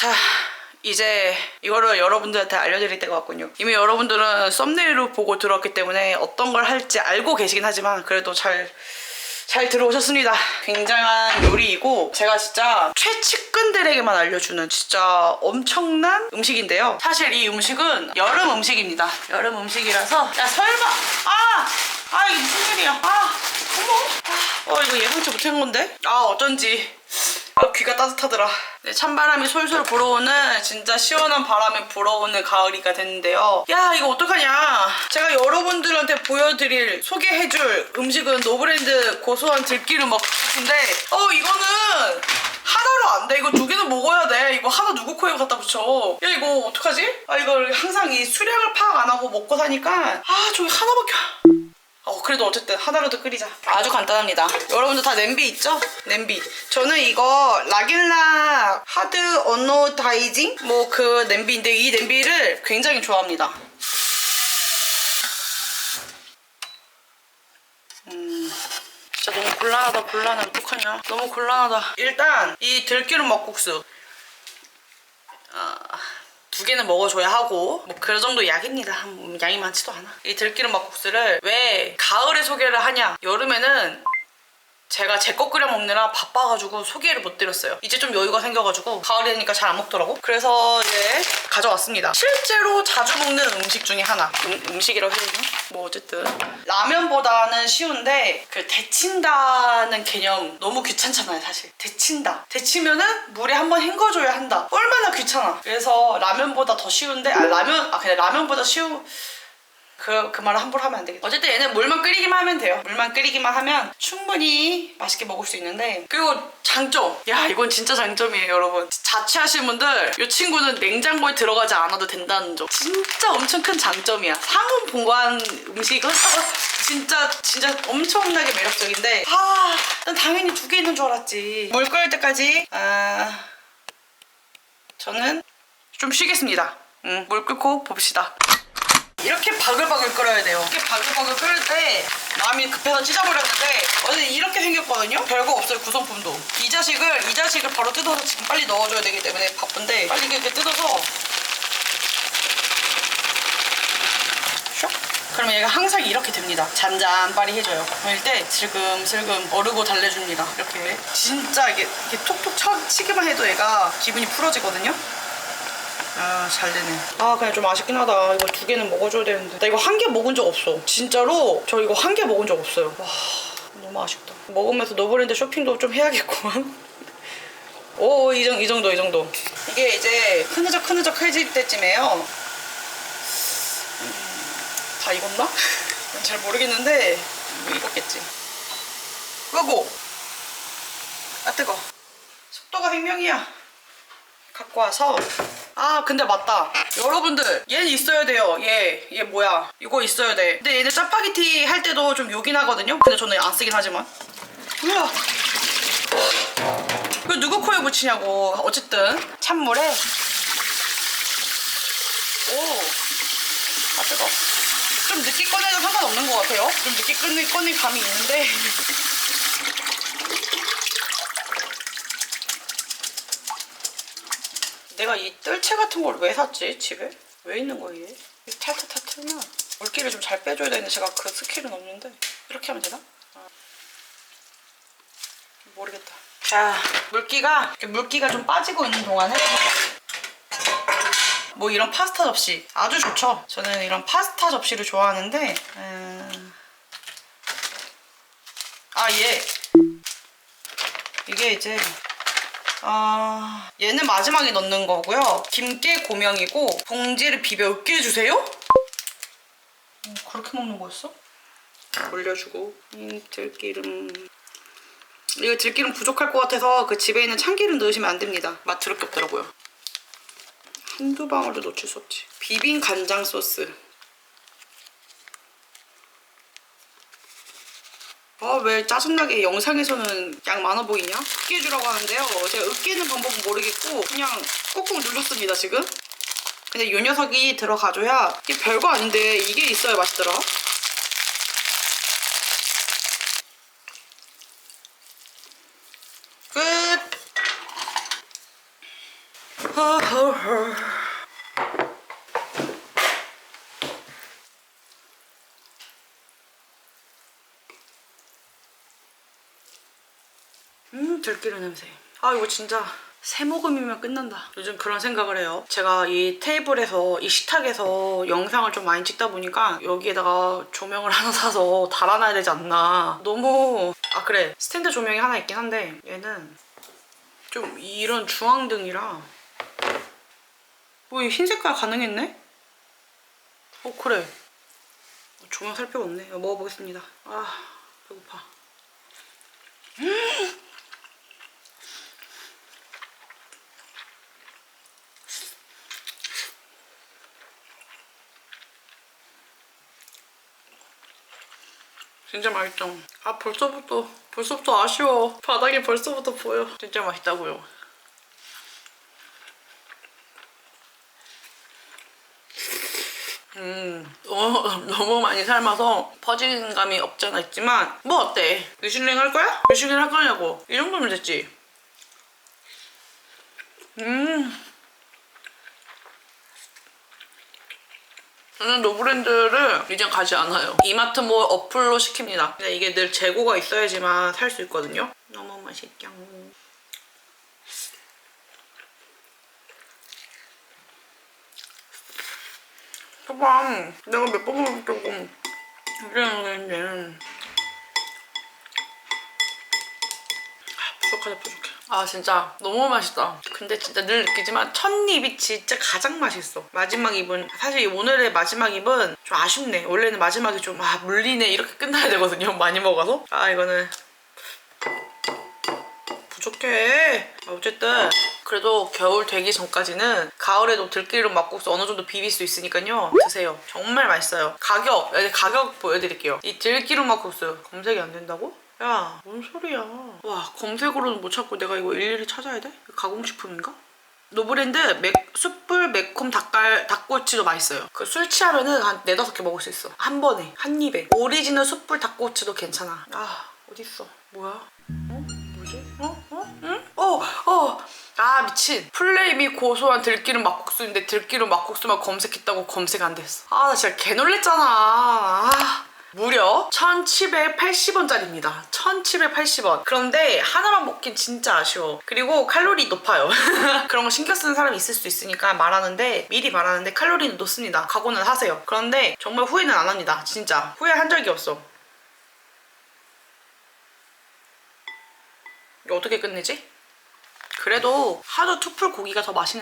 자 이제 이거를 여러분들한테 알려드릴 때가 왔군요 이미 여러분들은 썸네일을 보고 들어왔기 때문에 어떤 걸 할지 알고 계시긴 하지만 그래도 잘 잘 들어오셨습니다. 굉장한 요리이고 제가 진짜 최측근들에게만 알려주는 진짜 엄청난 음식인데요. 사실 이 음식은 여름 음식입니다. 여름 음식이라서 야 설마 아! 아 이게 무슨 일이야 아 어머 아, 어 이거 예상치 못한 건데 아 어쩐지 아, 귀가 따뜻하더라. 네, 찬바람이 솔솔 불어오는 진짜 시원한 바람이 불어오는 가을이가 됐는데요. 야 이거 어떡하냐. 제가 여러분들한테 보여드릴 소개해줄 음식은 노브랜드 고소한 들기름 먹국수인데 어 이거는 하나로 안 돼. 이거 두 개는 먹어야 돼. 이거 하나 누구 코에 갖다 붙여. 야 이거 어떡하지? 아 이걸 항상 이 수량을 파악 안 하고 먹고 사니까 아 저기 하나밖에 어 그래도 어쨌든 하나라도 끓이자. 아주 간단합니다. 여러분들 다 냄비 있죠? 냄비. 저는 이거 라길라 하드 언노다이징? 뭐 그 냄비인데 이 냄비를 굉장히 좋아합니다. 음. 진짜 너무 곤란하다 곤란해. 어떡하냐. 너무 곤란하다. 일단 이 들기름 막국수. 아, 두 개는 먹어줘야 하고 뭐 그 정도 약입니다. 뭐 양이 많지도 않아. 이 들기름 막국수를 왜 가을에 소개를 하냐? 여름에는 제가 제 거 끓여 먹느라 바빠가지고 소개를 못 드렸어요. 이제 좀 여유가 생겨가지고 가을이 되니까 잘 안 먹더라고. 그래서 이제 가져왔습니다. 실제로 자주 먹는 음식 중에 하나. 음, 식이라고 해야 되나? 뭐 어쨌든 라면보다는 쉬운데 그 데친다는 개념 너무 귀찮잖아요 사실. 데친다. 데치면은 물에 한번 헹궈줘야 한다. 얼 귀찮아. 그래서 라면보다 더 쉬운데 아 라면 아 그냥 라면보다 쉬운 그, 그 말을 함부로 하면 안 되겠다. 어쨌든 얘는 물만 끓이기만 하면 돼요. 물만 끓이기만 하면 충분히 맛있게 먹을 수 있는데. 그리고 장점. 야, 이건 진짜 장점이에요, 여러분. 자취하시는 분들, 이 친구는 냉장고에 들어가지 않아도 된다는 점. 진짜 엄청 큰 장점이야. 상온 보관 음식은 진짜, 진짜 엄청나게 매력적인데. 아, 난 당연히 두 개 있는 줄 알았지. 물 끓을 때까지, 아, 저는 좀 쉬겠습니다. 음, 물 끓고 봅시다. 이렇게 바글바글 끓여야 돼요. 이렇게 바글바글 끓일 때 마음이 급해서 찢어버렸는데 어제 이렇게 생겼거든요. 별거 없어요 구성품도. 이 자식을 이 자식을 바로 뜯어서 지금 빨리 넣어줘야 되기 때문에 바쁜데 빨리 이렇게 뜯어서 그러면 얘가 항상 이렇게 됩니다. 잔잔바리 해줘요. 그럴 때 슬금슬금 어르고 달래줍니다. 이렇게 진짜 이게, 이게 톡톡 쳐, 치기만 해도 얘가 기분이 풀어지거든요. 아, 잘 되네. 아, 그냥 좀 아쉽긴 하다. 이거 두 개는 먹어줘야 되는데. 나 이거 한 개 먹은 적 없어. 진짜로 저 이거 한 개 먹은 적 없어요. 와, 너무 아쉽다. 먹으면서 노브랜드 쇼핑도 좀 해야겠구만. 오, 이, 정, 이 정도, 이 정도. 이게 이제 흐느적 흐느적 해질 때쯤에요. 음, 다 익었나? 잘 모르겠는데, 뭐 익었겠지. 끄고! 아, 뜨거. 속도가 생명이야. 갖고 와서. 아 근데 맞다. 여러분들 얘는 있어야 돼요. 얘얘 뭐야? 이거 있어야 돼. 근데 얘는 짜파게티 할 때도 좀 요긴 하거든요? 근데 저는 안 쓰긴 하지만. 우와! 이거 누구 코에 붙이냐고. 어쨌든. 찬물에. 오아 뜨거 좀 늦게 꺼내도 상관없는 것 같아요 좀 늦게 꺼내, 꺼낸 감이 있는데 내가 이 뜰채 같은 걸 왜 샀지 집에? 왜 있는 거야 얘? 탈탈탈 틀면 물기를 좀 잘 빼줘야 되는데 제가 그 스킬은 없는데 이렇게 하면 되나? 아. 모르겠다 자 물기가 물기가 좀 빠지고 있는 동안에 뭐 이런 파스타 접시 아주 좋죠 저는 이런 파스타 접시를 좋아하는데 음... 아 얘 이게 이제 아 얘는 마지막에 넣는 거고요. 김깨 고명이고 봉지를 비벼 으깨 해주세요. 어, 그렇게 먹는 거였어? 올려주고 이 들기름 이거 들기름 부족할 것 같아서 그 집에 있는 참기름 넣으시면 안 됩니다. 맛 더럽게 없더라고요. 한두 방울도 놓칠 수 없지. 비빔 간장 소스. 아 왜 짜증나게 영상에서는 양 많아 보이냐? 으깨 주라고 하는데요. 제가 으깨는 방법은 모르겠고 그냥 꾹꾹 눌렀습니다 지금. 근데 이 녀석이 들어가줘야 이게 별거 아닌데 이게 있어야 맛있더라. 끝. 음 들기름 냄새. 아 이거 진짜 세 모금이면 끝난다. 요즘 그런 생각을 해요. 제가 이 테이블에서 이 식탁에서 영상을 좀 많이 찍다 보니까 여기에다가 조명을 하나 사서 달아놔야 되지 않나. 너무 아 그래. 스탠드 조명이 하나 있긴 한데 얘는 좀 이런 주황등이라. 뭐이 흰색깔 가능했네? 어 그래. 조명 살 필요 없네. 이거 먹어보겠습니다. 아 배고파 진짜 맛있죠? 아 벌써부터 벌써부터 아쉬워 바닥이 벌써부터 보여 진짜 맛있다고요 음 너무, 너무 많이 삶아서 퍼지는 감이 없지 않아 있지만 뭐 어때? 미슐랭 할 거야? 미슐랭 할 거냐고 이 정도면 됐지 음 저는 노브랜드를 이젠 가지 않아요. 이마트몰 어플로 시킵니다. 근데 이게 늘 재고가 있어야지만 살 수 있거든요. 너무 맛있죠. 봐봐. 내가 몇번 먹었다고. 이래는 부족하다 부족해. 아 진짜 너무 맛있다. 근데 진짜 늘 느끼지만 첫 입이 진짜 가장 맛있어. 마지막 입은 사실 오늘의 마지막 입은 좀 아쉽네. 원래는 마지막이 좀 아 물리네 이렇게 끝나야 되거든요. 많이 먹어서. 아 이거는 부족해. 아, 어쨌든 그래도 겨울 되기 전까지는 가을에도 들기름 막국수 어느 정도 비빌 수 있으니까요. 드세요. 정말 맛있어요. 가격, 네, 가격 보여드릴게요. 이 들기름 막국수 검색이 안 된다고? 야, 뭔 소리야. 와, 검색으로는 못 찾고 내가 이거 일일이 찾아야 돼? 가공식품인가? 노브랜드 맥, 숯불 매콤 닭갈, 닭꼬치도 맛있어요. 그 술 취하면은 한 네다섯 개 먹을 수 있어. 한 번에, 한 입에. 오리지널 숯불 닭꼬치도 괜찮아. 아, 어딨어. 뭐야? 어? 뭐지? 어? 어? 응? 어! 어! 아 미친 플레임이 고소한 들기름 막국수인데 들기름 막국수만 검색했다고 검색 안 됐어 아 나 진짜 개 놀랬잖아 아. 무려 1780원짜리입니다. 1780원. 그런데 하나만 먹긴 진짜 아쉬워. 그리고 칼로리 높아요. 그런 거 신경 쓰는 사람이 있을 수 있으니까 말하는데 미리 말하는데 칼로리는 높습니다. 각오는 하세요. 그런데 정말 후회는 안 합니다. 진짜. 후회한 적이 없어. 이거 어떻게 끝내지? 그래도 하도 투풀 고기가 더 맛있는